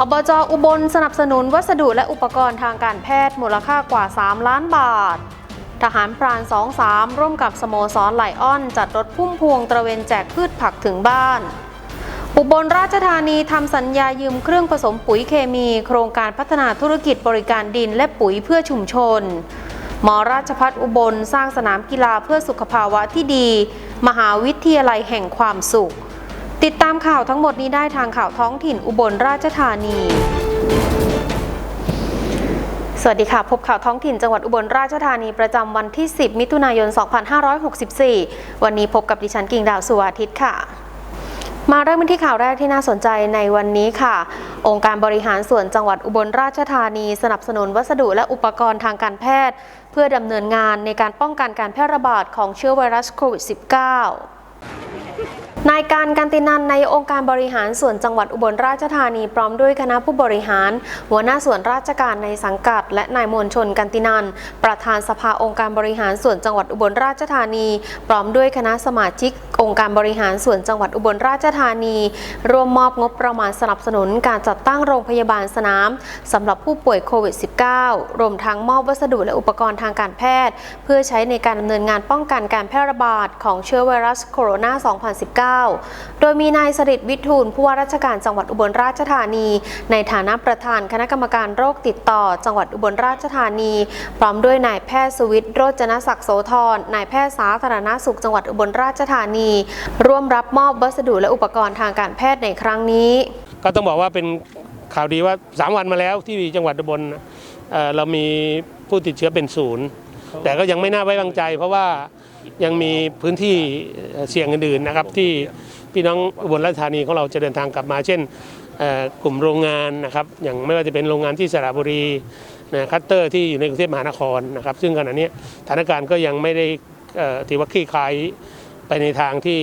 อบจอุบลสนับสนุนวัสดุและอุปกรณ์ทางการแพทย์มูลค่ากว่า 3 ล้านบาท ทหารพราน 23 ร่วมกับสโมสรไหลอ้อน จัดรถพุ่มพวงตระเวนแจกพืชผักถึงบ้าน อุบลราชธานีทำสัญญายืมเครื่องผสมปุ๋ยเคมี โครงการพัฒนาธุรกิจบริการดินและปุ๋ยเพื่อชุมชนหมอราชพัฒอุบลสร้างสนามกีฬาเพื่อสุขภาวะที่ดี มหาวิทยาลัยแห่งความสุข ติดตามข่าวทั้งหมดนี้ได้ทางข่าวท้องถิ่นอุบลราชธานี สวัสดีค่ะ พบข่าวท้องถิ่นจังหวัดอุบลราชธานีประจำวันที่ 10 มิถุนายน 2564 วันนี้พบกับดิฉันกิ่งดาวสุวาทิตค่ะมาเริ่มกันที่ข่าวแรกที่น่าสนใจในวันนี้ค่ะ องค์การบริหารส่วนจังหวัดอุบลราชธานี สนับสนุนวัสดุและอุปกรณ์ทางการแพทย์ เพื่อดำเนินงานในการป้องกันการแพร่ระบาดของเชื้อไวรัสโควิด -19 นายการกันตินันในองค์การบริหารส่วนจังหวัดอุบลราชธานีพร้อมด้วยคณะผู้บริหาร หัวหน้าส่วนราชการในสังกัด และนายมวลชนกันตินัน ประธานสภาองค์การบริหารส่วนจังหวัดอุบลราชธานี พร้อมด้วยคณะสมาชิก องค์การบริหารส่วนจังหวัดอุบลราชธานี ร่วมมอบงบประมาณสนับสนุนการจัดตั้งโรงพยาบาลสนามสำหรับผู้ป่วยโควิด -19 รวมทั้งมอบวัสดุและอุปกรณ์ทางการแพทย์ เพื่อใช้ในการดำเนินงานป้องกันการแพร่ระบาดของเชื้อไวรัสโคโรนา 2019โดยมีนายสริตวิทูลผู้ว่าราชการจังหวัดอุบลราชธานี ในฐานะประธานคณะกรรมการโรคติดต่อ จังหวัดอุบลราชธานี พร้อมด้วยนายแพทย์สวิทย์โรจนศักดิ์โสธรนายแพทย์สาธารณสุขจังหวัดอุบลราชธานี ร่วมรับมอบวัสดุและอุปกรณ์ทางการแพทย์ในครั้งนี้ ก็ต้องบอกว่าเป็นข่าวดีว่า 3 วันมาแล้วที่จังหวัดอุบลเรามีผู้ติดเชื้อเป็นศูนย์ แต่ก็ยังไม่น่าไว้วางใจ เพราะว่ายังมีพื้นที่เสี่ยงอื่นๆนะครับ ที่พี่น้องอุบลราชธานีของเราจะเดินทางกลับมา เช่นกลุ่มโรงงานนะครับ อย่างไม่ว่าจะเป็นโรงงานที่สระบุรีนะคัตเตอร์ที่อยู่ในกรุงเทพมหานครนะครับ ซึ่งขณะนี้สถานการณ์ก็ยังไม่ได้ถือว่าคลี่คลายไปในทางที่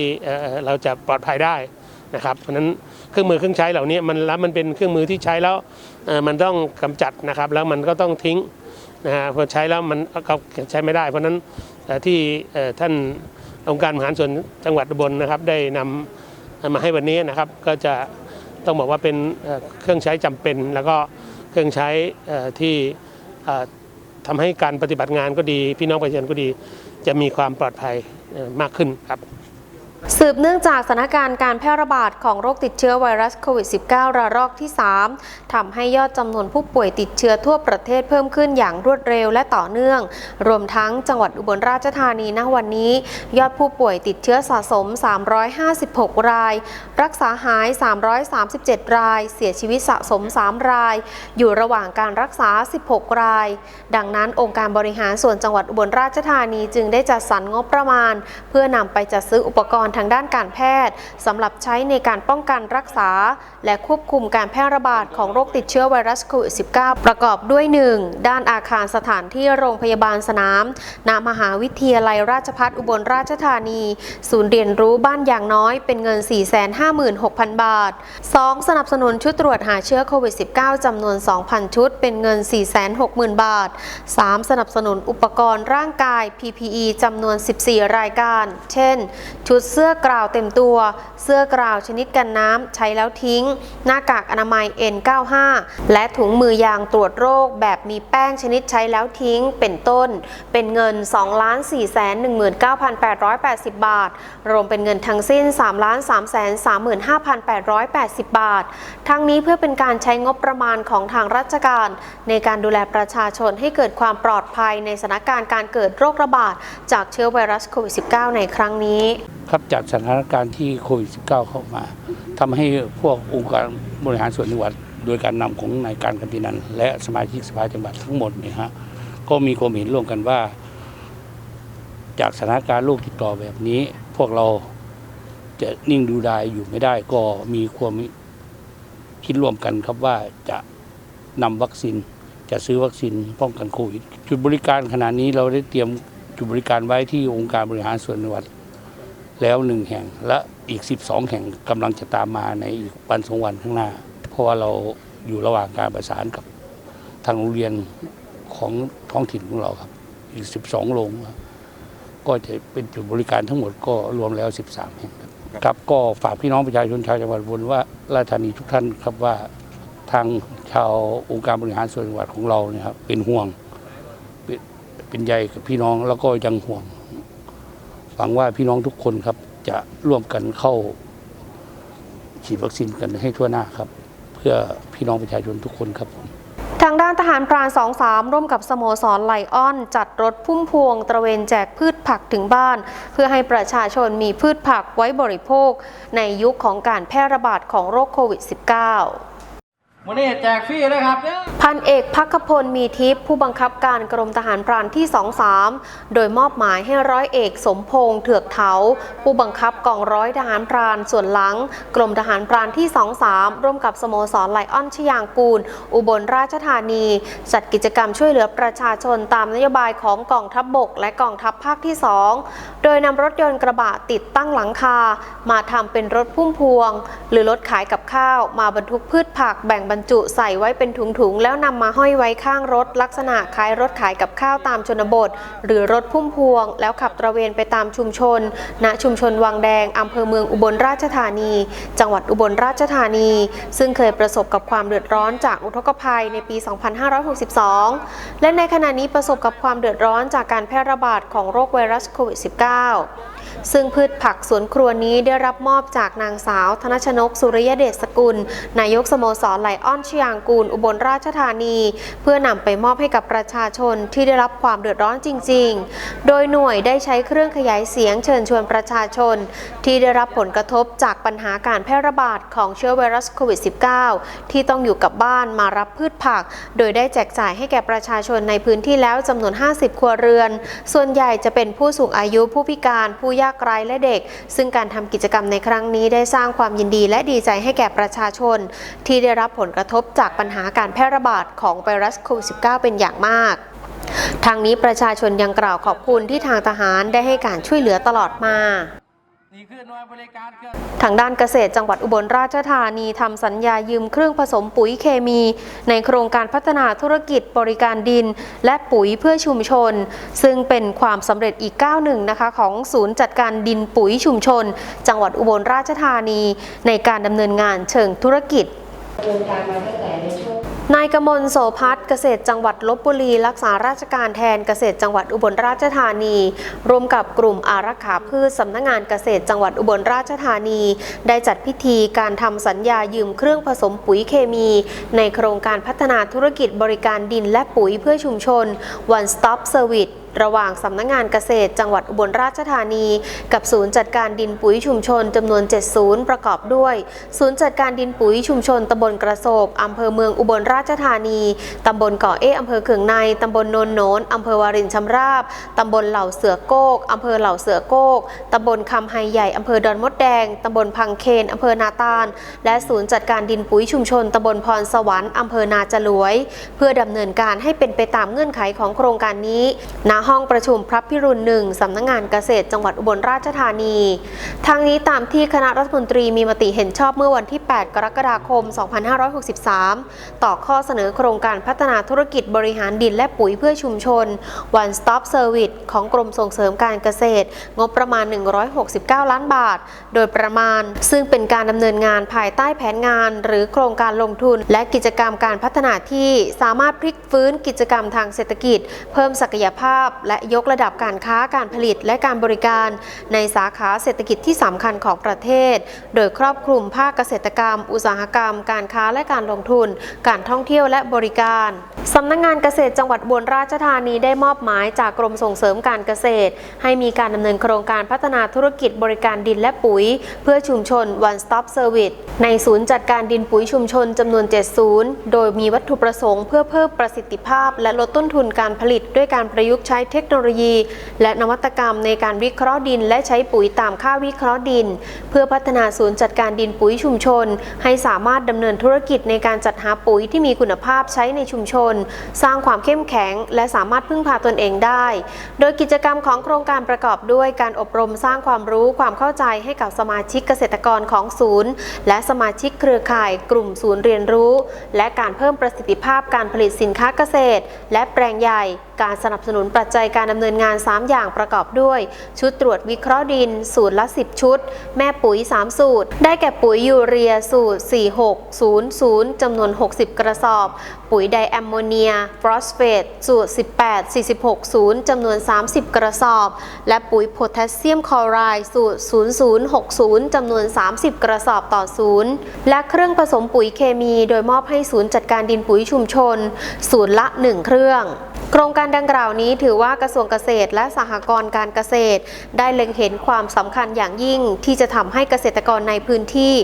เราจะปลอดภัยได้นะครับเพราะนั้นเครื่องมือเครื่องใช้เหล่านี้มันแล้วมันเป็นเครื่องมือที่ใช้แล้วมันต้องกำจัดนะครับ แล้วมันก็ต้องทิ้ง นะฮะพอใช้แล้วมันก็ใช้ไม่ได้ เพราะนั้นที่ท่านองค์การบริหารส่วนจังหวัดอุบลนะครับ ได้นำมาให้วันนี้นะครับ ก็จะต้องบอกว่าเป็นเครื่องใช้จำเป็น แล้วก็เครื่องใช้ที่เอ่อทำให้การปฏิบัติงานก็ดี พี่น้องประชาชนก็ดี จะมีความปลอดภัยมากขึ้นครับ สืบเนื่องจากสถานการณ์การแพร่ระบาดของโรคติดเชื้อไวรัสโควิด -19 ระลอกที่ 3ทำให้ยอดจำนวนผู้ป่วยติดเชื้อทั่วประเทศเพิ่มขึ้นอย่างรวดเร็วและต่อเนื่อง รวมทั้งจังหวัดอุบลราชธานีณวันนี้ ยอดผู้ป่วยติดเชื้อสะสม 356 ราย รักษาหาย 337 ราย เสียชีวิตสะสม 3 ราย อยู่ระหว่างการรักษา 16 ราย ดังนั้นองค์การบริหารส่วนจังหวัดอุบลราชธานีจึงได้จัดสรรงบประมาณ เพื่อนำไปจัดซื้ออุปกรณ์ทางด้านการแพทย์สำหรับใช้ในการป้องกันรักษา และควบคุมการแพร่ระบาดของโรคติดเชื้อไวรัสโควิด -19 ประกอบด้วย 1. ด้านอาคารสถานที่โรงพยาบาลสนามณมหาวิทยาลัยราชภัฏอุบลราชธานี ศูนย์เรียนรู้บ้านอย่างน้อยเป็นเงิน 456,000 บาท 2. สนับสนุนชุดตรวจหาเชื้อโควิด -19 จำนวน 2,000 ชุด เป็นเงิน 460,000 บาท 3. สนับสนุนอุปกรณ์ร่างกาย PPE จำนวน 14 รายการ เช่น ชุดสื้อกราวเต็มตัว เสื้อกราวชนิดกันน้ำใช้แล้วทิ้ง หน้ากากอนามัย N95 และถุงมือยางตรวจโรคแบบมีแป้งชนิดใช้แล้วทิ้งเป็นต้น เป็นเงิน 2,419,880 บาท รวมเป็นเงินทั้งสิ้น 3,335,880 บาท ทั้งนี้เพื่อเป็นการใช้งบประมาณของทางราชการ ในการดูแลประชาชนให้เกิดความปลอดภัยในสถานการณ์การเกิดโรคระบาด จากเชื้อไวรัสโควิด -19 ในครั้งนี้ครับจากสถานการณ์ที่โควิด -19 เข้ามาทำให้พวกองค์การบริหารส่วนจังหวัด โดยการนำของนายการกันตินัน และสมาชิกสภาจังหวัดทั้งหมดเนี่ยฮะก็มีความเห็นร่วมกันว่า จากสถานการณ์โรคติดต่อแบบนี้ พวกเราจะนิ่งดูดายอยู่ไม่ได้ก็มีความคิดร่วมกันครับว่าจะนำวัคซีนจะซื้อวัคซีนป้องกันโควิด จุดบริการขณะนี้เราได้เตรียมจุดบริการไว้ที่องค์การบริหารส่วนจังหวัด แล้วหนึ่งแห่งและอีก 12 แห่งกำลังจะตามมาในอีกวันสองวันข้างหน้า เพราะว่าเราอยู่ระหว่างการประสานกับทางโรงเรียนของท้องถิ่นของเราครับ อีก 12 โรงครับก็จะเป็นจุดบริการทั้งหมดก็รวมแล้ว 13 แห่งครับครับก็ฝากพี่น้องประชาชนชาวจังหวัดอุบลว่าราชธานีทุกท่านครับว่าทางชาวองค์การบริหารส่วนจังหวัดของเราเนี่ยครับเป็นห่วงเป็นเป็นใยกับพี่น้องแล้วก็ยังห่วง หวังว่าพี่น้องทุกคนครับจะร่วมกันเข้าฉีดวัคซีนกันให้ทั่วหน้าครับ เพื่อพี่น้องประชาชนทุกคนครับผมทางด้านทหารพราน23 ร่วมกับสโมสรไลออน จัดรถพุ่มพวง ตระเวนแจกพืชผักถึงบ้าน เพื่อให้ประชาชนมีพืชผักไว้บริโภค ในยุคของการแพร่ระบาดของโรคโควิด -19 วันนี้แจกฟรีเลยครับเด้อ พันเอกพักพลมีทิพย์ผู้บังคับการกรมทหารพรานที่ 23 โดยมอบหมายให้ร้อยเอกสมพงษ์เถือกเถาผู้บังคับกองร้อยทหารพรานส่วนหลัง กรมทหารพรานที่ 23 ร่วมกับสโมสรไลออนชยางกูล อุบลราชธานี จัดกิจกรรมช่วยเหลือประชาชนตามนโยบายของกองทัพบบก และกองทัพภาคที่ 2 โดยนำรถยนต์กระบะติดตั้งหลังคา มาทำเป็นรถพุ่มพวง หรือรถขายกับข้าว มาบรรทุกพืชผักแบ่งบรรจุใส่ไว้เป็นถุงๆแล้วนำมาห้อยไว้ข้างรถ ลักษณะคล้ายรถขายกับข้าวตามชนบท หรือรถพุ่มพวง แล้วขับตระเวนไปตามชุมชน ณชุมชนวังแดงอำเภอเมืองอุบลราชธานี จังหวัดอุบลราชธานี ซึ่งเคยประสบกับความเดือดร้อนจากอุทกภัยในปี 2562 และในขณะนี้ประสบกับความเดือดร้อนจากการแพร่ระบาดของโรคไวรัสโควิด -19 ซึ่งพืชผักสวนครัวนี้ได้รับมอบจากนางสาว ธนชนกสุริยเดชสกุล นายกสโมสรไหลอ้อนชยางกูล อุบลราชธานี เพื่อนำไปมอบให้กับประชาชนที่ได้รับความเดือดร้อนจริง ๆ โดยหน่วยได้ใช้เครื่องขยายเสียงเชิญชวนประชาชน ที่ได้รับผลกระทบจากปัญหาการแพร่ระบาดของเชื้อไวรัสโควิด -19 ที่ต้องอยู่กับบ้านมารับพืชผัก โดยได้แจกจ่ายให้แก่ประชาชนในพื้นที่แล้วจำนวน 50 ครัวเรือน ส่วนใหญ่จะเป็นผู้สูงอายุผู้พิการผู้ยากไร้และเด็ก ซึ่งการทำกิจกรรมในครั้งนี้ได้สร้างความยินดีและดีใจให้แก่ประชาชน ที่ได้รับผลกระทบจากปัญหาการแพร่ระบาดของไวรัสโควิด -19 เป็นอย่างมากทางนี้ประชาชนยังกล่าวขอบคุณที่ทางทหารได้ให้การช่วยเหลือตลอดมา ทางด้านเกษตรจังหวัดอุบลราชธานีทำสัญญายืมเครื่องผสมปุ๋ยเคมี ในโครงการพัฒนาธุรกิจบริการดิน และปุ๋ยเพื่อชุมชน ซึ่งเป็นความสำเร็จอีกก้าวหนึ่งนะคะของศูนย์จัดการดินปุ๋ยชุมชน จังหวัดอุบลราชธานี ในการดำเนินงานเชิงธุรกิจน นายกมลโสพัฒน์เกษตรจังหวัดลบบุรี รักษาราชการแทนเกษตรจังหวัดอุบลราชธานีร่วมกับกลุ่มอารักขาพืชสำนักงานเกษตรจังหวัดอุบลราชธานี ได้จัดพิธีการทำสัญญายืมเครื่องผสมปุ๋ยเคมี ในโครงการพัฒนาธุรกิจบริการดินและปุ๋ยเพื่อชุมชน One Stop Service ระหว่างสำนักงานเกษตร จังหวัดอุบลราชธานี กับศูนย์จัดการดินปุ๋ยชุมชนจำนวน 7 ศูนย์ประกอบด้วย ศูนย์จัดการดินปุ๋ยชุมชนตำบลกระโศกอำเภอเมืองอุบลราชธานีตำบลเกาะเออำเภอเขืองในตำบลโนนโนนอำเภอวารินชำราบตำบลเหล่าเสือโกกอำเภอเหล่าเสือโกกตำบลคำไฮใหญ่อำเภอดอนมดแดงตำบลพังเคนอำเภอนาตาล และศูนย์จัดการดินปุ๋ยชุมชนตำบลพรสวรรค์อำเภอนาจลวย เพื่อดำเนินการให้เป็นไปตามเงื่อนไขของโครงการนี้ณห้องประชุมพระพิรุณหนึ่งสำนักงานเกษตรจังหวัดอุบลราชธานี ทางนี้ตามที่คณะรัฐมนตรีมีมติเห็นชอบเมื่อวันที่ 8 กรกฎาคม 2563 ต่อข้อเสนอโครงการพัฒนาธุรกิจบริหารดินและปุ๋ยเพื่อชุมชน One Stop Service ของกรมส่งเสริมการเกษตร งบประมาณ 169 ล้านบาท โดยประมาณ ซึ่งเป็นการดำเนินงานภายใต้แผนงาน หรือโครงการลงทุน และกิจกรรมการพัฒนาที่สามารถพลิกฟื้นกิจกรรมทางเศรษฐกิจ เพิ่มศักยภาพและยกระดับการค้าการผลิตและการบริการในสาขาเศรษฐกิจที่สำคัญของประเทศ โดยครอบคลุมภาคเกษตรกรรม อุตสาหกรรม การค้าและการลงทุน การท่องเที่ยวและบริการสำนักงงานเกษตรจังหวัดอุบลราชธานีได้มอบหมายจากกรมส่งเสริมการเกษตร ให้มีการดำเนินโครงการพัฒนาธุรกิจบริการดินและปุ๋ย เพื่อชุมชน One Stop Service ในศูนย์จัดการดินปุ๋ยชุมชนจำนวน 7 ศูนย์ โดยมีวัตถุประสงค์เพื่อเพิ่มประสิทธิภาพ และลดต้นทุนการผลิตด้วยการประยุกต์ใช้เทคโนโลยี และนวัตกรรมในการวิเคราะห์ดิน และใช้ปุ๋ยตามค่าวิเคราะห์ดิน เพื่อพัฒนาศูนย์จัดการดินปุ๋ยชุมชน ให้สามารถดำเนินธุรกิจในการจัดหาปุ๋ยที่มีคุณภาพใช้ในชุมชน สร้างความเข้มแข็ง และสามารถพึ่งพาตนเองได้ โดยกิจกรรมของโครงการประกอบด้วยการอบรมสร้างความรู้ความเข้าใจให้กับสมาชิกเกษตรกรของศูนย์ และสมาชิกเครือข่ายกลุ่มศูนย์เรียนรู้ และการเพิ่มประสิทธิภาพการผลิตสินค้าเกษตร และแปลงใหญ่ การสนับสนุนประจจัยการดำเนินงาน 3 อย่างประกอบด้วย ชุดตรวจวิเคราะห์ดิน สูตรละ 10 ชุด แม่ปุ๋ย 3 สูตร ได้แก่ปุ๋ยยูเรียสูตร 4600จำนวน 60 กระสอบ ปุ๋ยไดแอมโมเนียฟอสเฟตสูตร 18 460จำนวน 30 กระสอบ และปุ๋ยโพแทสเซียมคลอไรด์สูตร 0060จำนวน 30 กระสอบต่อศูนย์และเครื่องผสมปุ๋ยเคมี โดยมอบให้ศูนย์จัดการดินปุ๋ยชุมชน ศูนย์ละ 1 เครื่อง โครงการดังกล่าวนี้ถือว่ากระทรวงเกษตรและสหกรณ์การเกษตร ได้เล็งเห็นความสำคัญอย่างยิ่งที่จะทำให้เกษตรกรในพื้นที่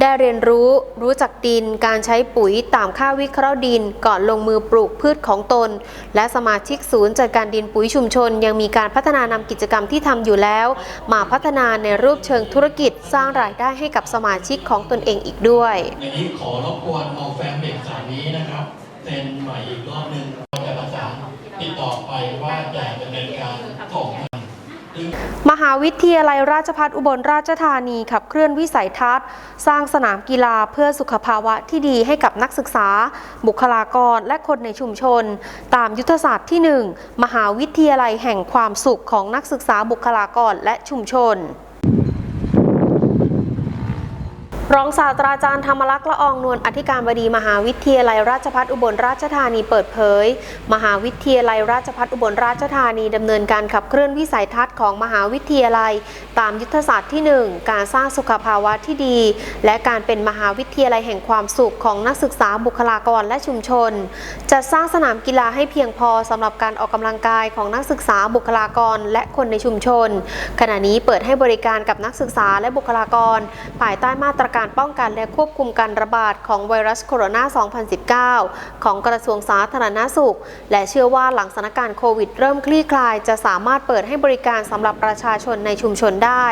ได้เรียนรู้ รู้จักดิน การใช้ปุ๋ยตามค่าวิเคราะห์ดิน ก่อนลงมือปลูกพืชของตน และสมาชิกศูนย์จัดการดินปุ๋ยชุมชน ยังมีการพัฒนานำกิจกรรมที่ทำอยู่แล้ว มาพัฒนาในรูปเชิงธุรกิจสร้างรายได้ให้กับสมาชิกของตนเองอีกด้วยในนี้ขอรบกวนเอาแฟ้มเอกสารนี้นะครับ เซ็นใหม่อีกรอบหนึ่งเราจะประสานติดต่อไปว่าจะดำเนินการส่งมหาวิทยาลัยราชภัฏอุบลราชธานีขับเคลื่อนวิสัยทัศน์ สร้างสนามกีฬาเพื่อสุขภาวะที่ดีให้กับนักศึกษา บุคลากรและคนในชุมชน ตามยุทธศาสตร์ที่ 1 มหาวิทยาลัยแห่งความสุขของนักศึกษาบุคลากรและชุมชน รองศาสตราจารย์ธรรมลักษ์ละอองนวลอธิการบดีมหาวิทยาลัยราชภัฏอุบลราชธานีเปิดเผย มหาวิทยาลัยราชภัฏอุบลราชธานีดำเนินการขับเคลื่อนวิสัยทัศน์ของมหาวิทยาลัย ตามยุทธศาสตร์ที่ 1 การสร้างสุขภาวะที่ดี และการเป็นมหาวิทยาลัยแห่งความสุขของนักศึกษาบุคลากรและชุมชนจัดสร้างสนามกีฬาให้เพียงพอสำหรับการออกกำลังกายของนักศึกษาบุคลากรและคนในชุมชน ขณะนี้เปิดให้บริการกับนักศึกษาและบุคลากร ภายใต้มาตรการป้องกันและควบคุมการระบาดของไวรัสโคโรนา 2019 ของกระทรวงสาธารณสุข และเชื่อว่าหลังสถานการณ์โควิดเริ่มคลี่คลาย จะสามารถเปิดให้บริการสำหรับประชาชนในชุมชนได้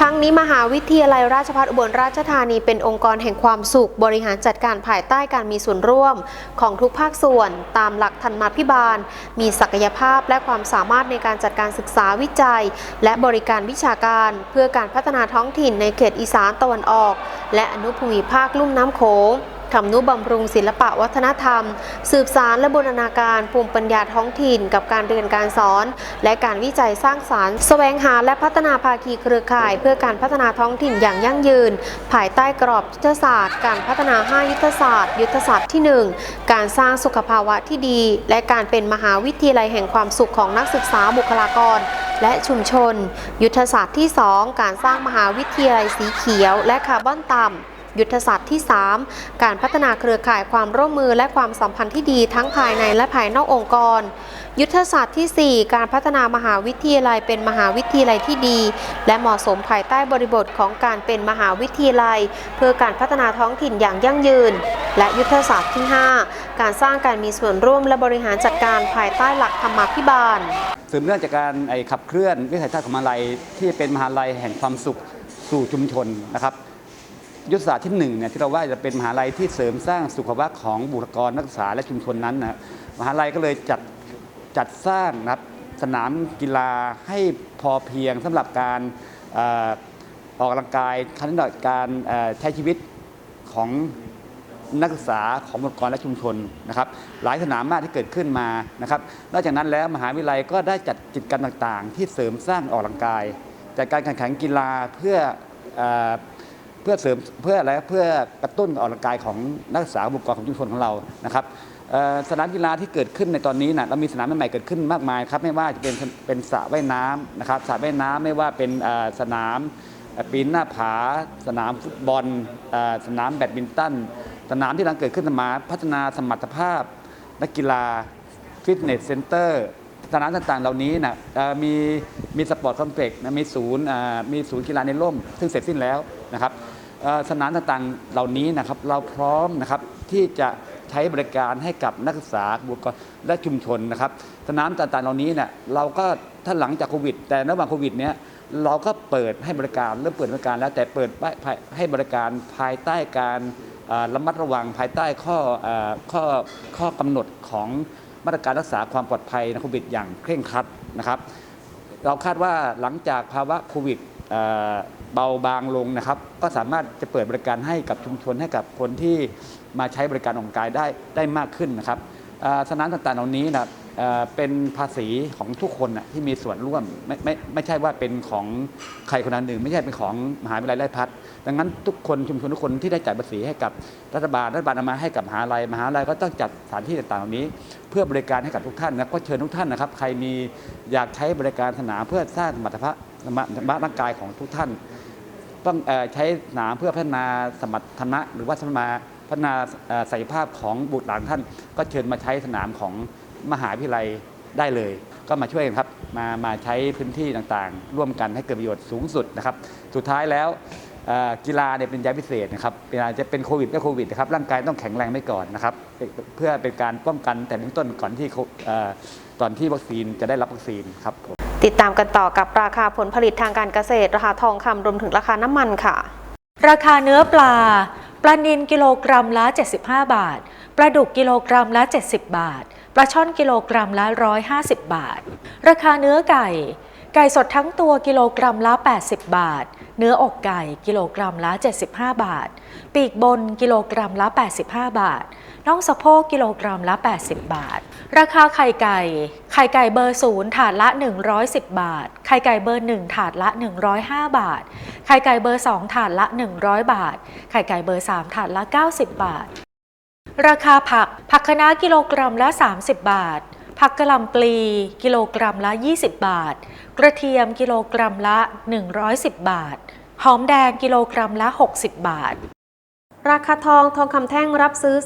ทั้งนี้มหาวิทยาลัยราชภัฏอุบลราชธานีเป็นองค์กรแห่งความสุข บริหารจัดการภายใต้การมีส่วนร่วมของทุกภาคส่วน ตามหลักธรรมาภิบาล มีศักยภาพและความสามารถในการจัดการศึกษาวิจัย และบริการวิชาการ เพื่อการพัฒนาท้องถิ่นในเขตอีสานตะวันออก และอนุภูมิภาคลุ่มน้ำโขง ทำนุบำรุงศิลปะวัฒนธรรม สืบสารและบูรณาการภูมิปัญญาท้องถิ่น กับการเรียนการสอน และการวิจัยสร้างสารรค์แสวงหาและพัฒนาภาคีเครือข่าย เพื่อการพัฒนาท้องถิ่นอย่างยั่งยืน ภายใต้กรอบยุทธศาสตร์ การพัฒนา 5 ยุทธศาสตร์ ยุทธศาสตร์ที่ 1 การสร้างสุขภาวะที่ดี และการเป็นมหาวิทยาลัยแห่งความสุขของนักศึกษาบุคลากรและชุมชน ยุทธศาสตร์ที่ 2 การสร้างมหาวิทยาลัยสีเขียว และคาร์บอนต่ำ ยุทธศาสตร์ที่ 3 การพัฒนาเครือข่ายความร่วมมือและความสัมพันธ์ที่ดีทั้งภายในและภายนอกองค์กร ยุทธศาสตร์ที่ 4 การพัฒนามหาวิทยาลัยเป็นมหาวิทยาลัยที่ดี และเหมาะสมภายใต้บริบทของการเป็นมหาวิทยาลัย เพื่อการพัฒนาท้องถิ่นอย่างยั่งยืน และยุทธศาสตร์ที่ 5 การสร้างการมีส่วนร่วมและบริหารจัดการภายใต้หลักธรรมาภิบาลสืบเนื่องจากการขับเคลื่อนวิสัยทัศน์ของมหาลัยที่เป็นมหาลัยแห่งความสุขสู่ชุมชนนะครับ ยุทธศาสตร์ที่หนึ่งเนี่ยที่เราว่าจะเป็นมหาลัยที่เสริมสร้างสุขภาพของบุคลากรนักศึกษาและชุมชนนั้นนะมหาลัยก็เลยจัดจัดสร้างนะครับสนามกีฬาให้พอเพียงสำหรับการออกกำลังกายขั้นตอนการใช้ชีวิตของนักศึกษาขององค์กรและชุมชนนะครับ หลายสนามมากที่เกิดขึ้นมานะครับนอกจากนั้นแล้วมหาวิทยาลัยก็ได้จัดกิจกรรมต่างๆ ที่เสริมสร้างออกกำลังกายจัดการแข่งขันกีฬาเพื่อ เพื่อเสริมเพื่ออะไรเพื่อกระตุ้นออกกำลังกายของนักศึกษาบุคลากรของชุมชนของเรานะครับสนามกีฬาที่เกิดขึ้นในตอนนี้นะเรามีสนามใหม่ๆเกิดขึ้นมากมายครับไม่ว่าจะเป็นเป็นสระว่ายน้ำนะครับสระว่ายน้ำไม่ว่าเป็นสนามปีนหน้าผา สนามฟุตบอลสนามแบดมินตันสนามที่กำลังเกิดขึ้นมาพัฒนาสมรรถภาพ นักกีฬาฟิตเนสเซ็นเตอร์สนามต่างๆ เหล่านี้นะเอ่อมีมีสปอร์ตคอมเพล็กซ์มีศูนย์มีศูนย์กีฬาในร่ม ซึ่งเสร็จสิ้นแล้วนะครับ สนามต่างๆเหล่านี้นะครับเราพร้อมนะครับที่จะใช้บริการให้กับนักศึกษาบุคคลและชุมชนนะครับสนามต่างๆเหล่านี้เนี่ยเราก็ถ้าหลังจากโควิด แต่ระหว่างโควิดเนี้ยเราก็เปิดให้บริการเริ่มเปิดบริการแล้วแต่เปิดให้บริการภายใต้การระมัดระวังภายใต้ข้อเอ่อข้อข้อกำหนดของมาตรการรักษาความปลอดภัยในโควิดอย่างเคร่งครัดนะครับ เราคาดว่าหลังจากภาวะโควิด เบาบางลงนะครับ ก็สามารถจะเปิดบริการให้กับชุมชนให้กับคนที่มาใช้บริการออกกำลังกายได้ได้มากขึ้นนะครับสนามต่างๆเหล่านี้นะเป็นภาษีของทุกคนนะที่มีส่วนร่วมไม่ไม่ไม่ใช่ว่าเป็นของใครคนนั้นหนึ่ง ไม่ใช่เป็นของมหาวิทยาลัยไร่พัฒน์ดังนั้นทุกคนชุมชนทุกคนที่ได้จ่ายภาษีให้กับรัฐบาลรัฐบาลเอามาให้กับมหาลัยมหาลัยก็ต้องจัดสถานที่ต่างๆเหล่านี้ เพื่อบริการให้กับทุกท่านนะก็เชิญทุกท่านนะครับ ใครมีอยากใช้บริการสนามเพื่อสร้างสมรรถภาพ ร่างกายของทุกท่าน ต้องใช้สนามเพื่อพัฒนาสมรรถนะ หรือว่าพัฒนาพัฒนาศักยภาพของบุตรหลานท่าน ก็เชิญมาใช้สนามของมหาวิทยาลัยได้เลย ก็มาช่วยกันครับมามาใช้พื้นที่ต่างๆ ร่วมกันให้เกิดประโยชน์สูงสุดนะครับ สุดท้ายแล้วกีฬาเนี่ยเป็นยาพิเศษนะครับเวลาจะเป็นโควิดก็โควิดนะครับร่างกายต้องแข็งแรงไว้ก่อนนะครับ เพื่อเป็นการป้องกันแต่เบื้องต้นก่อนที่เอ่อตอนที่วัคซีนจะได้รับวัคซีนครับผม ติดตามกันต่อกับราคาผลผลิตทางการเกษตร ราคาทองคำรวมถึงราคาน้ำมันค่ะ ราคาเนื้อปลา ปลานิลกิโลกรัมละ 75 บาท ปลาดุกกิโลกรัมละ 70 บาท ปลาช่อนกิโลกรัมละ 150 บาท ราคาเนื้อไก่ ไก่สดทั้งตัวกิโลกรัมละ 80 บาท เนื้ออกไก่กิโลกรัมละ 75 บาท ปีกบนกิโลกรัมละ 85 บาท น่องสะโพกกิโลกรัมละ 80 บาท ราคาไข่ไก่ ไข่ไก่เบอร์ศูนย์ถาดละ 110 บาท ไข่ไก่เบอร์1ถาดละ 105 บาท ไข่ไก่เบอร์2ถาดละ 100 บาท ไข่ไก่เบอร์3ถาดละ 90 บาท ราคาผัก ผักคะน้ากิโลกรัมละ 30 บาท ผักกะหล่ำปลีกิโลกรัมละ 20 บาท กระเทียมกิโลกรัมละ 110 บาท หอมแดงกิโลกรัมละ 60 บาทราคาทองทองคำแท่งรับซื้อ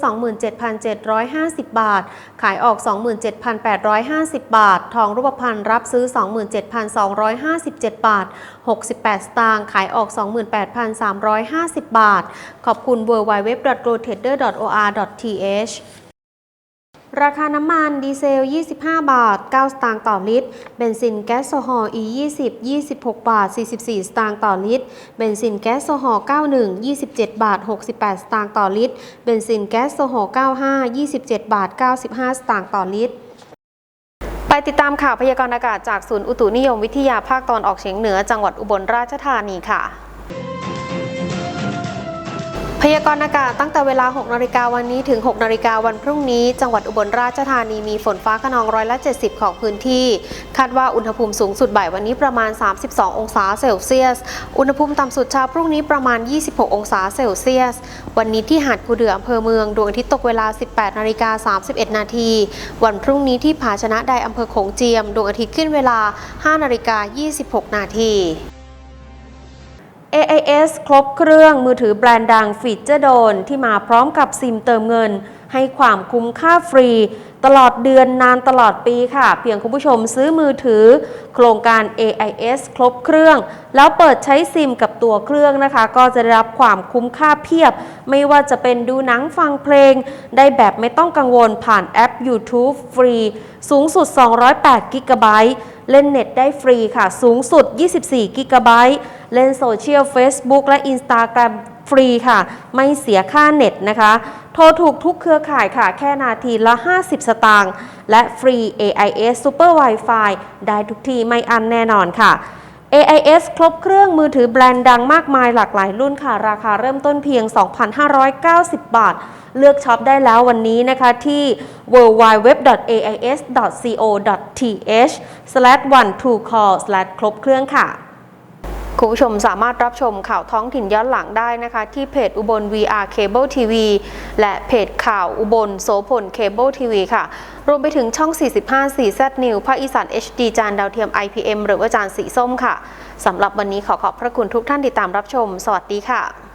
27,750 บาท ขายออก 27,850 บาท ทองรูปพรรณรับซื้อ 27,257 บาท 68 สตางค์ขายออก 28,350 บาท ขอบคุณ w w w g r o t a d e r o r t h ราคาน้ำมันดีเซล 25 บาท 9 สตางค์ต่อลิตร เบนซินแก๊สโซฮอล์ E20 26 บาท 44 สตางค์ต่อลิตร เบนซินแก๊สโซฮอล์ 91 27 บาท 68 สตางค์ต่อลิตร เบนซินแก๊สโซฮอล์ 95 27 บาท 95 สตางค์ต่อลิตร ไปติดตามข่าวพยากรณ์อากาศจากศูนย์อุตุนิยมวิทยาภาคตอนออกเฉียงเหนือจังหวัดอุบลราชธานีค่ะ พยากรณ์อากาศตั้งแต่เวลา 6 นาฬิกาวันนี้ถึง 6 นาฬิกาวันพรุ่งนี้ จังหวัดอุบลราชธานีมีฝนฟ้าขนองร้อยละ 70 ของพื้นที่ คาดว่าอุณหภูมิสูงสุดบ่ายวันนี้ประมาณ 32 องศาเซลเซียส อุณหภูมิต่ำสุดเช้าพรุ่งนี้ประมาณ 26 องศาเซลเซียส วันนี้ที่หาดกูเดืออำเภอเมืองดวงอาทิตย์ตกเวลา 18 นาฬิกา 31 นาที วันพรุ่งนี้ที่ผาชนะไดอำเภอโขงเจียม ดวงอาทิตย์ขึ้นเวลา 5 นาฬิกา 26 นาที AIS ครบเครื่องมือถือแบรนด์ดังฟีเจอร์โดนที่มาพร้อมกับซิมเติมเงิน ให้ความคุ้มค่าฟรี ตลอดเดือนนานตลอดปีค่ะ เพียงคุณผู้ชมซื้อมือถือ โครงการ AIS ครบเครื่อง แล้วเปิดใช้ซิมกับตัวเครื่องนะคะ ก็จะได้รับความคุ้มค่าเพียบ ไม่ว่าจะเป็นดูหนังฟังเพลง ได้แบบไม่ต้องกังวลผ่านแอป YouTube ฟรี สูงสุด 208กิกะไบต์เล่นเน็ตได้ฟรีค่ะ สูงสุด 24กิกะไบต์เล่นโซเชียล Facebook และ Instagram ฟรีค่ะ ไม่เสียค่าเน็ตนะคะ โทรถูกทุกเครือข่ายค่ะ แค่นาทีละ 50 สตางค์และฟรี AIS Super Wi-Fi ได้ทุกที่ไม่อันแน่นอนค่ะ AIS ครบเครื่องมือถือแบรนด์ดังมากมายหลากหลายรุ่นค่ะ ราคาเริ่มต้นเพียง 2,590 บาท เลือกช็อปได้แล้ววันนี้นะคะที่ www.ais.co.th/one2call/ ครบเครื่องค่ะ คุณผู้ชมสามารถรับชมข่าวท้องถิ่นย้อนหลังได้นะคะ ที่เพจอุบล VR Cable TV และเพจข่าวอุบลโสพล Cable TV ค่ะ รวมไปถึงช่อง 45 4 Z News ภาคอีสาน HD จานดาวเทียม IPM หรือว่าจานสีส้มค่ะสำหรับวันนี้ขอขอบพระคุณทุกท่านติดตามรับชม สวัสดีค่ะ